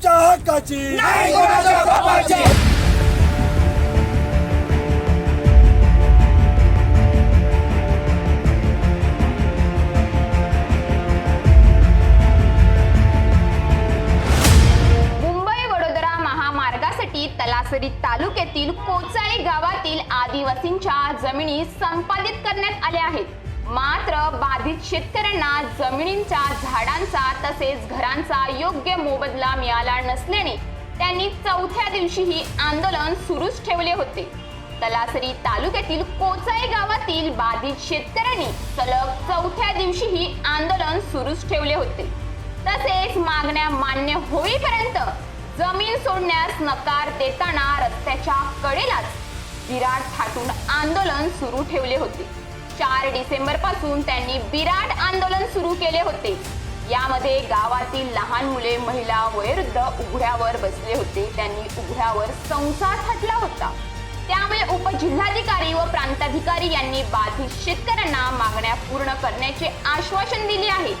हक्काची. नाही कोणाच्या बापाची. मुंबई वडोदरा महामार्गासाठी तलासरी तालुक्यातील कोचाळी गावातील आदिवासींच्या जमिनी संपादित करण्यात आल्या आहेत. मात्र बाधित शेतकऱ्यांना जमिनींच्या झाडांचा तसेच घरांचा योग्य मोबदला मिळाला नसल्याने त्यांनी चौथ्या दिवशीही आंदोलन सुरूच ठेवले होते. तलासरी तालुक्यातील कोचाई गावातील बाधित शेतकऱ्यांनी सलग चौथ्या दिवशीही आंदोलन सुरूच ठेवले होते. तसेच मागण्या मान्य होईपर्यंत जमीन सोडण्यास नकार देताना रस्त्याच्या कडेलाच विराट थाटून आंदोलन सुरू ठेवले होते. चार डिसेंबरपासून त्यांनी बिराट आंदोलन सुरू केले होते. यामध्ये गावातील लहान मुले महिला वयोवृद्ध उघड्यावर बसले होते. त्यांनी उघड्यावर संसार थाटला होता. त्यामुळे उपजिल्हाधिकारी व प्रांताधिकारी यांनी बाधित शेतकऱ्यांना मागण्या पूर्ण करण्याचे आश्वासन दिले आहे.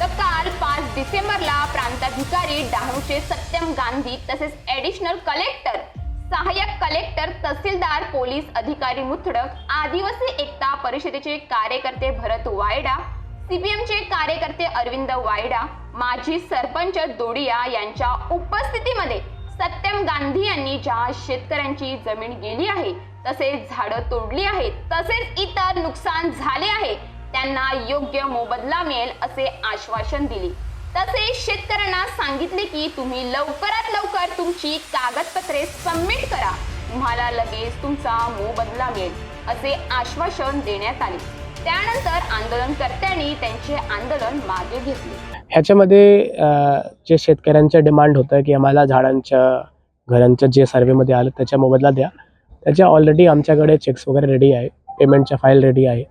तर काल पाच डिसेंबरला प्रांताधिकारी डहाणूचे सत्यम गांधी तसेच ॲडिशनल कलेक्टर सहाय्यक कलेक्टर तहसीलदार पोलीस अधिकारी मुथडक आदिवासी एकता परिषदेचे कार्यकर्ते भरत वायडा सीपीएमचे कार्यकर्ते अरविंद वायडा माजी सरपंच दोडिया यांच्या उपस्थितीमध्ये सत्यम गांधी यांनी ज्या शेतकऱ्यांची जमीन गेली आहे तसेच झाडं तोडली आहेत तसेच इतर नुकसान झाले आहे त्यांना योग्य मोबदला मिळेल असे आश्वासन दिले. तसेच शेतकऱ्यांना सांगितले की तुम्ही लवकरात लवकर तुमची कागदपत्रे सबमिट करा. तुम्हाला लगेच तुमचा मोबदला मिळेल असे आश्वासन देण्यात आले. त्यानंतर आंदोलनकर्त्यांनी त्यांचे आंदोलन मागे घेतले. ह्याच्यामध्ये जे शेतकऱ्यांचं डिमांड होतं की आम्हाला झाडांच्या घरांचं जे सर्वेमध्ये आलं त्याचा मोबदला द्या. त्याच्या ऑलरेडी आमच्याकडे चेक्स वगैरे रेडी आहे पेमेंटच्या फाईल रेडी आहे.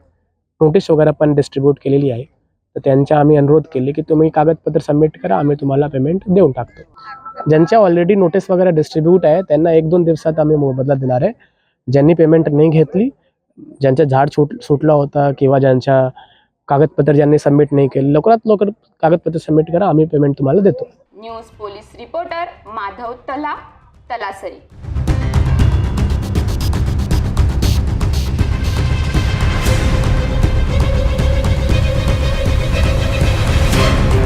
नोटीस वगैरे पण डिस्ट्रीब्यूट केलेली आहे. तर त्यांचा आम्ही अनुरोध केले की तुम्ही कागदपत्र सबमिट करा आम्ही तुम्हाला पेमेंट देऊन टाकतो. ज्यांच्या ऑलरेडी नोटीस वगैरे डिस्ट्रीब्यूट आहे त्यांना एक दोन दिवसात आम्ही मोबदला देणार आहे. ज्यांनी पेमेंट नाही घेतली ज्यांचं झाड सुट सुटलं होतं किंवा ज्यांच्या कागदपत्र ज्यांनी सबमिट नाही केलं लवकरात लवकर कागदपत्र सबमिट करा आम्ही पेमेंट तुम्हाला देतो. न्यूज पोलीस रिपोर्टर माधव तला तलासरी.